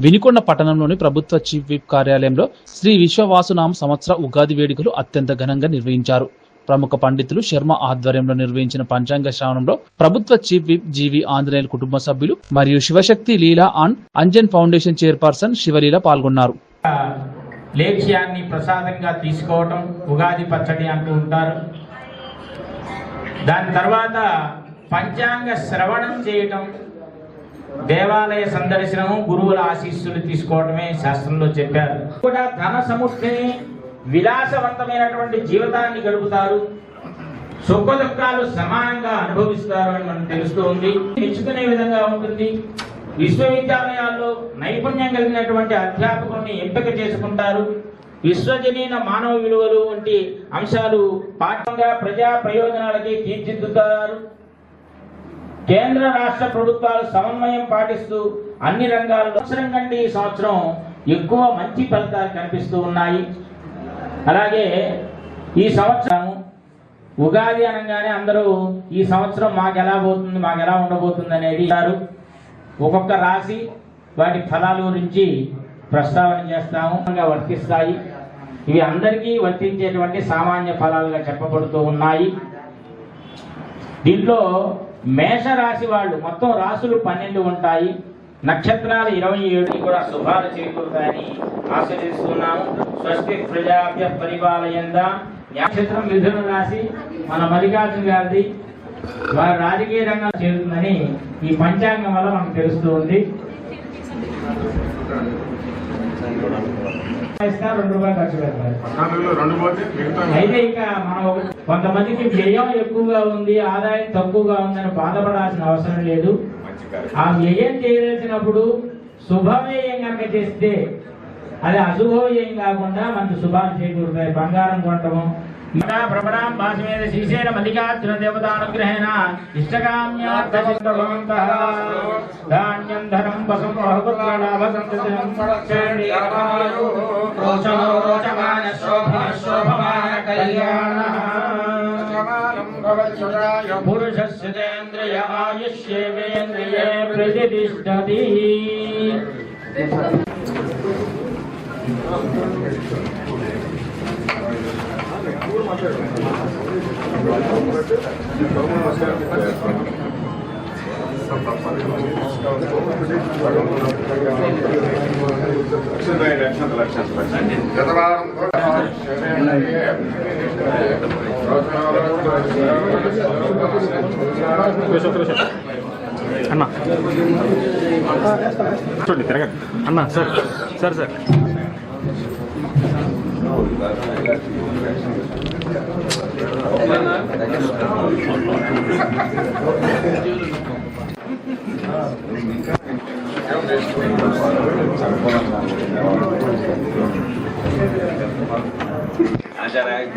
వినికొండ పట్టణంలోని ప్రభుత్వ chief whip కార్యాలయంలో శ్రీ విశ్వవాసునామ సంవత్సర ఉగాది వేడుకలు అత్యంత ఘనంగా నిర్వహించారు. ప్రముఖ పండితులు శర్మ ఆధ్వర్యంలో నిర్వహించిన పంచాంగ శ్రావణంలో ప్రభుత్వ చీఫ్ విప్ జీవి ఆంజనేయుల కుటుంబ సభ్యులు మరియు Shivashakti Leela and Anjan foundation chairperson Shivaleela పాల్గొన్నారు. లేఖ్యాన్ని ప్రసాదంగా తీసుకోవటం ఉగాది పచ్చడి అంటూ ఉంటారు. దాని తర్వాత పంచాంగ శ్రవణం చేయటం దేవాలయ సందర్శనము గురువుల ఆశీస్సులు తీసుకోవడమే శాస్త్రంలో చెప్పారు. కూడా ధన సముష్టిని విలాసవంతమైనటువంటి జీవితాన్ని గడుపుతారు. సుఖ దుఃఖాలు సమానంగా అనుభవిస్తారు అని మనం తెలుస్తూ ఉంది. మెచ్చుకునే విధంగా ఉంటుంది. విశ్వవిద్యాలయాల్లో నైపుణ్యం కలిగినటువంటి అధ్యాపకుల్ని ఎంపిక చేసుకుంటారు. విశ్వజనీన మానవ విలువలు వంటి అంశాలు పాఠంగా ప్రజా ప్రయోజనాలకి తీర్చిదిద్దుతారు. కేంద్ర రాష్ట్ర ప్రభుత్వాలు సమన్వయం పాటిస్తూ అన్ని రంగాల్లో సంవత్సరం కంటే ఈ సంవత్సరం ఎక్కువ మంచి ఫలితాలు కనిపిస్తూ ఉన్నాయి. అలాగే ఈ సంవత్సరం ఉగాది అనగానే అందరూ ఈ సంవత్సరం మాకు ఎలా పోతుంది మాకు ఎలా ఉండబోతుంది అనేది ఒక్కొక్క రాశి వాటి ఫలాల గురించి ప్రస్తావన చేస్తాము ఇంకా వర్తిస్తాయి. ఇవి అందరికీ వర్తించేటువంటి సామాన్య ఫలాలుగా చెప్పబడుతూ ఉన్నాయి. దీంట్లో మేష రాశి వాళ్ళు మొత్తం రాసులు పన్నెండు ఉంటాయి. నక్షత్రాలు ఇరవై ఏడు కూడా శుభాలు చేకూరుతాయని ఆశీర్దిస్తున్నాము స్వస్తి ప్రజాభ్య పరిపాలయందా? నక్షత్రం మిథున రాశి మన మల్లికార్జున గారిది. వారి రాజకీయ రంగం చేరుతుందని ఈ పంచాంగం వల్ల మనకు తెలుస్తూ ఉంది. రెండు రూపాయలు ఖర్చు పెడతారు అయితే ఇక మనం కొంతమందికి వ్యయం ఎక్కువగా ఉంది ఆదాయం తక్కువగా ఉందని బాధపడాల్సిన అవసరం లేదు. ఆ వ్యయం చేయదలిచినప్పుడు శుభవ్యయం కనుక చేస్తే అది అశుభవ్యయం కాకుండా మనకు శుభాలు చేకూరుతాయి. బంగారం కొనటము ఇంకా భ్రమణాం శ్రీశైల మల్లికార్జున దేవతానుగ్రహేణ ఇష్టకామ్యార్థవంతః ధాన్యం ధనం వసం బహుపుత్రలాభ సంతతిం రోచనో రోచమాన శోభన శోభమాన కళ్యాణః. సమానం భవత్సదాయ పురుషస్యేంద్రియ ఆయుష్యేంద్రియే ప్రతిష్టతి. లక్షణాలు లక్షణాలు లక్షణాలు అన్న. చూడండి తిరగండి. అన్న సార్ సార్ సార్.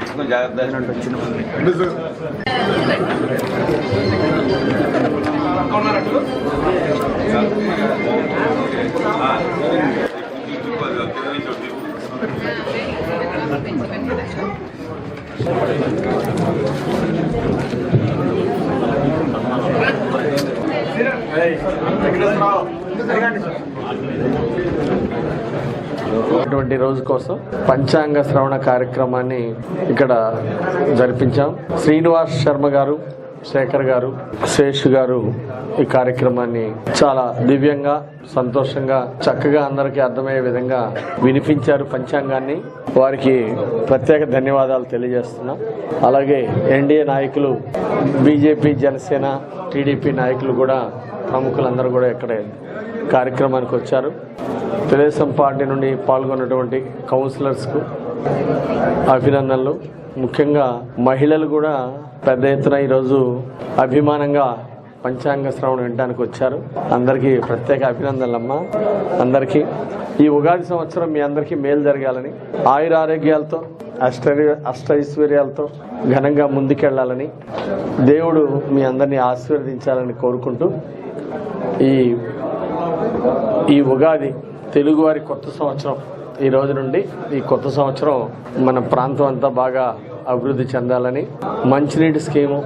జాగ్రత్త జాగ్రత్త ఎక్కడ అటువంటి రోజు కోసం పంచాంగ శ్రవణ కార్యక్రమాన్ని ఇక్కడ జరిపించాం. శ్రీనివాస్ శర్మ గారు శేఖర్ గారు శేష్ గారు ఈ కార్యక్రమాన్ని చాలా దివ్యంగా సంతోషంగా చక్కగా అందరికీ అర్థమయ్యే విధంగా వినిపించారు పంచాంగాన్ని. వారికి ప్రత్యేక ధన్యవాదాలు తెలియజేస్తున్నాం. అలాగే ఎన్డీఏ నాయకులు బీజేపీ జనసేన టీడీపీ నాయకులు కూడా ప్రముఖులందరూ కూడా ఇక్కడ కార్యక్రమానికి వచ్చారు. తెలుగుదేశం పార్టీ నుండి పాల్గొన్నటువంటి కౌన్సిలర్స్కు అభినందనలు. ముఖ్యంగా మహిళలు కూడా పెద్ద ఎత్తున ఈరోజు అభిమానంగా పంచాంగ శ్రవణం వినడానికి వచ్చారు. అందరికీ ప్రత్యేక అభినందనలమ్మా. అందరికీ ఈ ఉగాది సంవత్సరం మీ అందరికీ మేలు జరగాలని ఆయుర ఆరోగ్యాలతో అష్ట అష్టైశ్వర్యాలతో ఘనంగా ముందుకెళ్ళాలని దేవుడు మీ అందరినీ ఆశీర్వదించాలని కోరుకుంటూ ఈ ఈ ఉగాది తెలుగువారి కొత్త సంవత్సరం. ఈ రోజు నుండి ఈ కొత్త సంవత్సరం మన ప్రాంతం అంతా బాగా అభివృద్ధి చెందాలని మంచినీటి స్కీము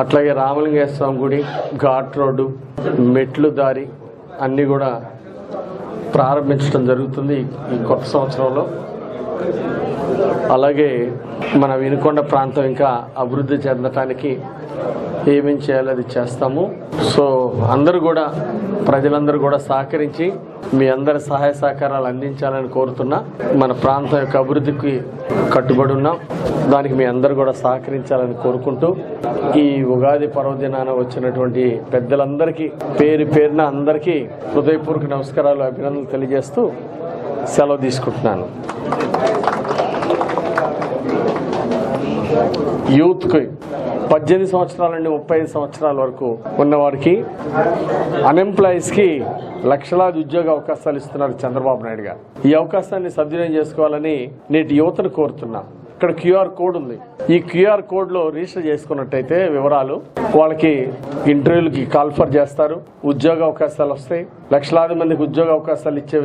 అట్లాగే రామలింగేశ్వరం గుడి ఘాట్ రోడ్డు మెట్లు దారి అన్నీ కూడా ప్రారంభించడం జరుగుతుంది ఈ కొత్త సంవత్సరంలో. అలాగే మన వినుకొండ ప్రాంతం ఇంకా అభివృద్ధి చెందటానికి ఏమేం చేయాలో అది చేస్తాము. సో అందరూ కూడా ప్రజలందరూ కూడా సహకరించి మీ అందరి సహాయ సహకారాలు అందించాలని కోరుతున్నా మన ప్రాంతం యొక్క అభివృద్ధికి కట్టుబడి ఉన్నాం. దానికి మీ అందరు కూడా సహకరించాలని కోరుకుంటూ ఈ ఉగాది పర్వదినాన వచ్చినటువంటి పెద్దలందరికీ పేరు పేరున అందరికీ హృదయపూర్వక నమస్కారాలు అభినందనలు తెలియజేస్తూ సెలవు తీసుకుంటున్నాను. యూత్కి పద్దెనిమిది సంవత్సరాల నుండి ముప్పై ఐదు సంవత్సరాల వరకు ఉన్నవారికి అన్ఎంప్లాయీస్కి లక్షలాది ఉద్యోగ అవకాశాలు ఇస్తున్నారు చంద్రబాబు నాయుడు గారు. ఈ అవకాశాన్ని సద్వినియోగం చేసుకోవాలని నేటి యువతను కోరుతున్నా. ఇక్కడ క్యూఆర్ కోడ్ ఉంది. ఈ క్యూఆర్ కోడ్లో రిజిస్టర్ చేసుకున్నట్టయితే వివరాలు వాళ్ళకి ఇంటర్వ్యూలకి కాల్ఫర్ చేస్తారు. ఉద్యోగ అవకాశాలు వస్తాయి. లక్షలాది మందికి ఉద్యోగ అవకాశాలు ఇచ్చే